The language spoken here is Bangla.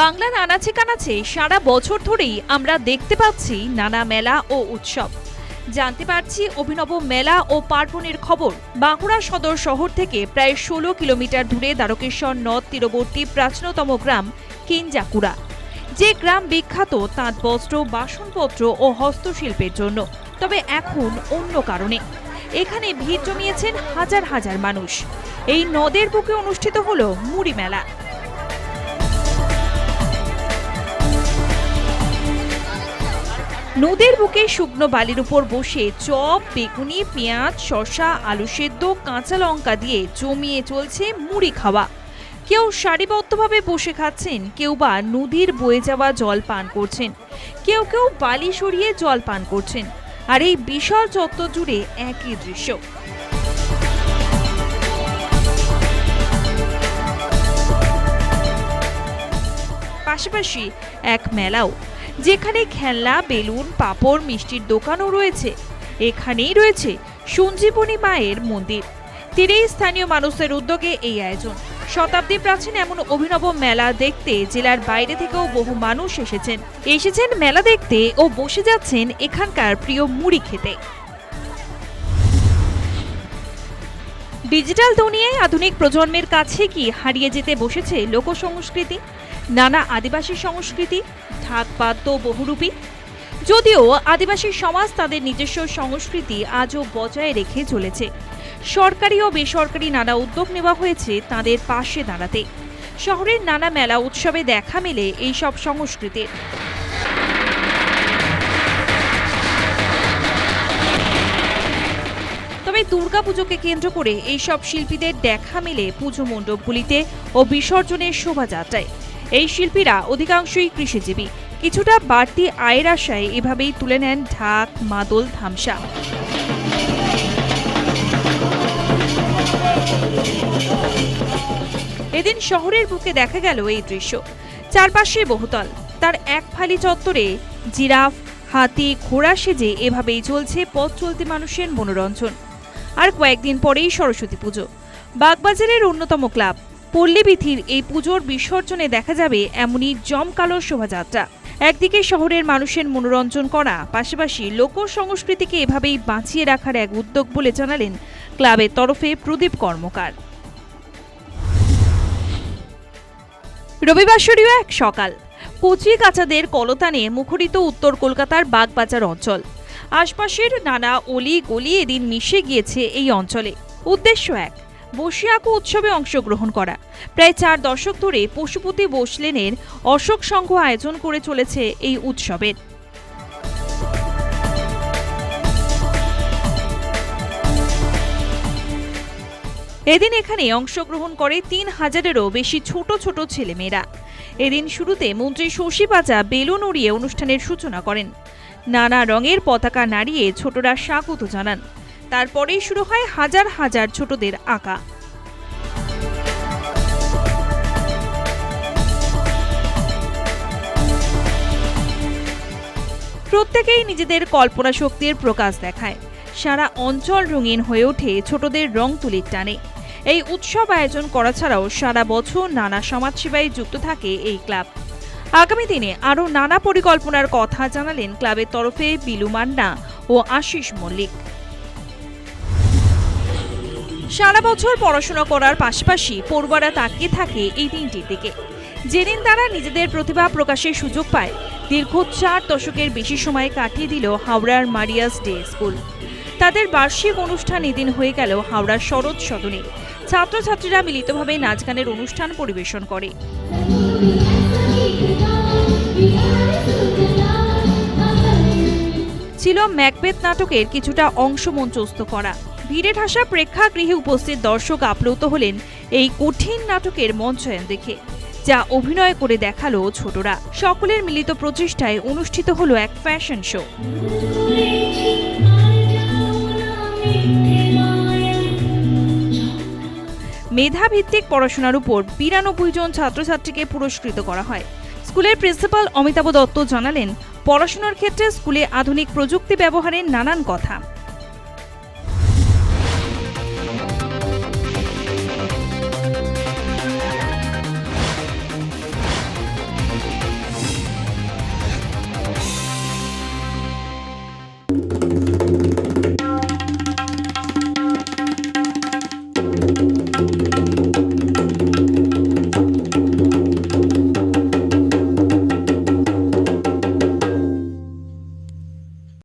বাংলার আনাচে কানাচে সারা বছর ধরেই আমরা দেখতে পাচ্ছি নানা মেলা ও উৎসব। জানতে পারছি অভিনব মেলা ও পার্বণের খবর। বাঁকুড়া সদর শহর থেকে প্রায় ষোলো কিলোমিটার দূরে দ্বারকেশ্বর নদ তীরবর্তী প্রাচীনতম গ্রাম কিনজাকুড়া যে গ্রাম বিখ্যাত তাঁত বস্ত্র, বাসনপত্র ও হস্তশিল্পের জন্য, তবে এখন অন্য কারণে। এখানে ভিড় জমিয়েছেন হাজার হাজার মানুষ। এই নদের বুকে অনুষ্ঠিত হলো মুড়ি মেলা। নদের বুকে শুকনো বালির উপর বসে চপ, বেগুনি, পেঁয়াজ, শসা, আলু সেদ্ধ, কাঁচা লঙ্কা দিয়ে জমিয়ে চলছে মুড়ি খাওয়া। কেউ সারিবদ্ধভাবে বসে খাচ্ছেন, কেউ বা নদীর বয়ে যাওয়া জল পান করছেন, কেউ কেউ বালি সরিয়ে জল পান করছেন। আর এই বিশাল চত্বর জুড়ে একই দৃশ্য। পাশাপাশি এক মেলাও যেখানে খেলনা, বেলুন, পাপড়, মিষ্টির দোকানও রয়েছে। এখানেই রয়েছে সঞ্জীবনী মায়ের মন্দির। তীরেই স্থানীয় মানুষদের উদ্যোগে এই আয়োজন। শতাব্দী প্রাচীন এমন অভিনব মেলা দেখতে জেলার বাইরে থেকেও বহু মানুষ এসেছেন। এসেছেন মেলা দেখতে ও বসে যাচ্ছেন এখানকার প্রিয় মুড়ি খেতে। ডিজিটাল দুনিয়ায় আধুনিক প্রজন্মের কাছে কি হারিয়ে যেতে বসেছে লোকসংস্কৃতি? নানা আদিবাসী সংস্কৃতি ঢাকবাদ্য বহুরূপী। যদিও আদিবাসী সমাজ তাদের নিজস্ব সংস্কৃতি আজও বজায় রেখে চলেছে। সরকারি ও বেসরকারি নানা উদ্যোগ নেওয়া হয়েছে তাদের পাশে দাঁড়াতে। শহরের নানা মেলা উৎসবে দেখা মেলে এইসব সংস্কৃতির। তবে দুর্গাপুজোকে কেন্দ্র করে এইসব শিল্পীদের দেখা মেলে পুজো মণ্ডপগুলিতে ও বিসর্জনের শোভাযাত্রায়। এই শিল্পীরা অধিকাংশই কৃষিজীবী। কিছুটা বাড়তি আয়ের আশায় এভাবেই তুলে নেন ঢাক, মাদল, ধামসা। এদিন শহরের বুকে দেখা গেল এই দৃশ্য। চারপাশে বহুতল। তার এক ফালি চত্বরে জিরাফ, হাতি, ঘোড়া সেজে এভাবেই চলছে পথ চলতি মানুষের মনোরঞ্জন। আর কয়েকদিন পরেই সরস্বতী পুজো। বাগবাজারের অন্যতম ক্লাব পল্লীবিথির এই পুজোর বিসর্জনে দেখা যাবে এমনই জমকালো শোভাযাত্রা। একদিকে শহরের মানুষের মনোরঞ্জন করা, পাশাপাশি লোক সংস্কৃতিকে এভাবেই বাঁচিয়ে রাখার এক উদ্যোগ বলে জানালেন ক্লাবের তরফে প্রদীপ কর্মকার। রবিবাসরীয় এক সকাল। কচি কাচাদের কলতানে মুখরিত উত্তর কলকাতার বাগবাজার অঞ্চল। আশপাশের নানা অলি গলি এদিন মিশে গিয়েছে এই অঞ্চলে। উদ্দেশ্য এক বসিয়াকু উৎসবে অংশগ্রহণ করা। প্রায় চার দশক ধরে পশুপতি বোসলেনের অশোক সংঘ আয়োজন করে চলেছে এই উৎসবের। এদিন এখানে অংশগ্রহণ করে তিন হাজারেরও বেশি ছোট ছোট ছেলেমেয়েরা। এদিন শুরুতে মন্ত্রী শশী পাজা বেলুন উড়িয়ে অনুষ্ঠানের সূচনা করেন। নানা রঙের পতাকা নাড়িয়ে ছোটরা স্বাগত জানান। তারপরেই শুরু হয় হাজার হাজার ছোটদের আঁকা। প্রত্যেকেই নিজেদের কল্পনা শক্তির প্রকাশ দেখায়। সারা অঞ্চল রঙিন হয়ে ওঠে ছোটদের রং তুলির টানে। এই উৎসব আয়োজন করা ছাড়াও সারা বছর নানা সমাজসেবায় যুক্ত থাকে এই ক্লাব। আগামী দিনে আরও নানা পরিকল্পনার কথা জানালেন ক্লাবের তরফে বিলু মান্না ও আশিস মল্লিক। সারা বছর পড়াশোনা করার পাশাপাশি পড়ুয়ারা তাকিয়ে থাকে এই দিনটির দিকে। যেদিন তারা নিজেদের প্রতিভা প্রকাশের সুযোগ পায়, দীর্ঘ চার দশকের বেশি সময় কাটিয়ে দিল হাওড়ার মারিয়াস ডে স্কুল। তাদের বার্ষিক অনুষ্ঠান এদিন হয়ে গেল হাওড়ার শরৎ সদনে। ছাত্রছাত্রীরা মিলিতভাবে নাচ গানের অনুষ্ঠান পরিবেশন করে। ছিল ম্যাকবেথ নাটকের কিছুটা অংশ মঞ্চস্থ করা। ভিড়ে ঠাসা প্রেক্ষাগৃহে উপস্থিত দর্শক আপ্লুত হলেন এই কঠিন নাটকের মঞ্চায়ন দেখে, যা অভিনয় করে দেখাল ছোটরা। সকলের মিলিত প্রচেষ্টায় অনুষ্ঠিত হলো এক ফ্যাশন শো। মেধাভিত্তিক পড়াশোনার উপর বিরানব্বই জন ছাত্রছাত্রীকে পুরস্কৃত করা হয়। স্কুলের প্রিন্সিপাল অমিতাভ দত্ত জানালেন, পড়াশোনার ক্ষেত্রে স্কুলে আধুনিক প্রযুক্তি ব্যবহারের নানান কথা।